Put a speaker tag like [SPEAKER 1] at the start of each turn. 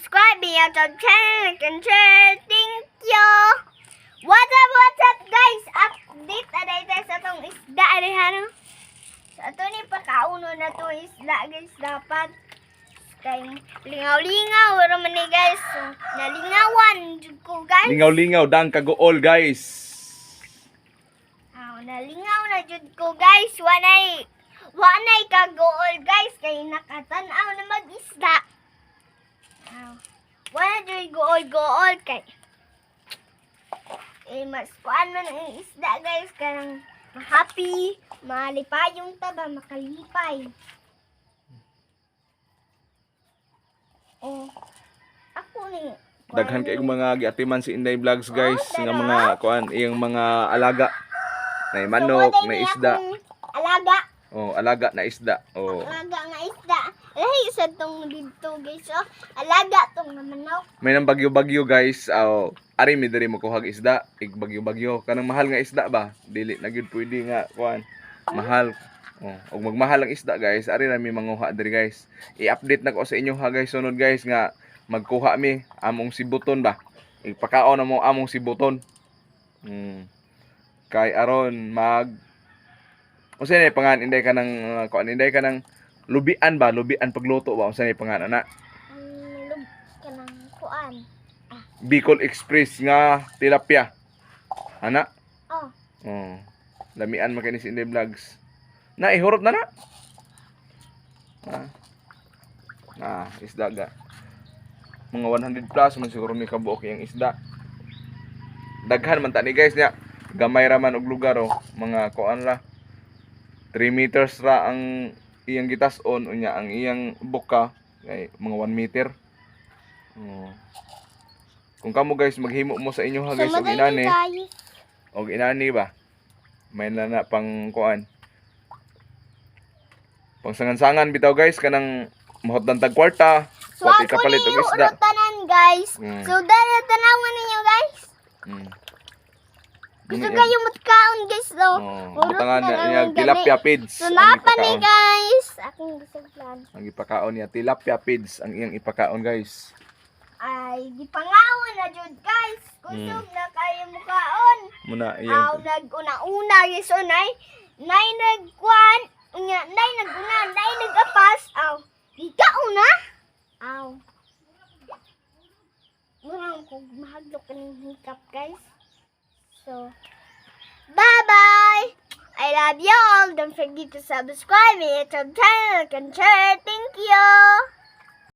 [SPEAKER 1] YouTube channel and share. Thank you. What's up, what's up, guys? Update na dahil sa itong isda. Arihano? Sa ito ni pakauno na to isda, guys. Dapat kay lingaw-lingaw. Pero man ni guys. So, nalingawan ko, guys.
[SPEAKER 2] Lingaw-lingaw, dang kagool, guys.
[SPEAKER 1] Aw, nalingaw na jud ko, guys. Wanay wanay kagool, guys. Kay nakatanaw na mag-isda. Jud gool-gool kay eh mas kuan man ang isda, guys. Kanang happy, malipay yung taba, makalipay. Oh, ako ni
[SPEAKER 2] Daghan kay mga giatiman si Inday Vlogs, guys.
[SPEAKER 1] Oh,
[SPEAKER 2] nga mga kuan, iyang mga alaga. Na manok, na isda.
[SPEAKER 1] Alaga.
[SPEAKER 2] Oh, alaga na isda. Oh.
[SPEAKER 1] Alaga nga isda. Lahi sa tong dito guys. Oh. Alaga tong manok.
[SPEAKER 2] May nang bagyo-bagyo, guys. Oh, ari mi diri mo kuhag isda. Ig bagyo-bagyo. Kanang mahal nga isda ba? Dili na gyud pwede nga kuan. Mahal. Oh, ug magmahal ang isda, guys. Ari na mi manguha diri, guys. I-update na ko sa inyo ha, guys. Sunod, guys, nga magkuha mi among sibuton ba. Ipakaon na mo among sibuton. Hmm. Kay aron mag Unsa ni pangan inday ka ng uh, kuan inday ka ng lubian ba? Lubian pagluto ba? Unsa ni
[SPEAKER 1] lub ka ng kuan.
[SPEAKER 2] Bicol Express nga tilapia. Ana?
[SPEAKER 1] Oh.
[SPEAKER 2] Oh. Lamian man kani si Inday Vlogs. Na ihurot na na. Ah. Ah, isda ga. Mga 100 plus man siguro ni kabuok yung isda. Daghan man ta ni guys niya. Gamay ra man og lugar oh. Mga kuan ra. 3 meters ra ang iyang gitas-on unya ang iyang buka kay mga 1 meter. Oh. Kung kamo guys maghimo mo sa inyo ha guys og inani.
[SPEAKER 1] guys.
[SPEAKER 2] Og inani ba? May na na pang kuan. Pang sangan-sangan bitaw guys kanang mahot ng tag kwarta.
[SPEAKER 1] So
[SPEAKER 2] Pati kapalit og isda.
[SPEAKER 1] tanan guys.
[SPEAKER 2] Mm.
[SPEAKER 1] So dara tanawan ninyo guys.
[SPEAKER 2] Mm.
[SPEAKER 1] Gusto kayo matkaon guys do.
[SPEAKER 2] Oh,
[SPEAKER 1] Urot
[SPEAKER 2] butangan
[SPEAKER 1] na
[SPEAKER 2] niya tilapia pids.
[SPEAKER 1] So napa ni
[SPEAKER 2] ipakaon.
[SPEAKER 1] Guys. Akong gusto plan.
[SPEAKER 2] Ang ipakaon niya tilapia pids ang iyang ipakaon guys.
[SPEAKER 1] Ay, di pangaon na jud guys. Kusog
[SPEAKER 2] Mm.
[SPEAKER 1] na kayo mukaon.
[SPEAKER 2] Muna
[SPEAKER 1] Aw
[SPEAKER 2] iyang
[SPEAKER 1] nag-una-una guys so nay nay nagkuan nya nay naguna nay nagapas aw di ka una aw Murang ko mahadlok kaning hikap guys. So bye bye. I love you all. Don't forget to subscribe and hit subscribe and share. Thank you.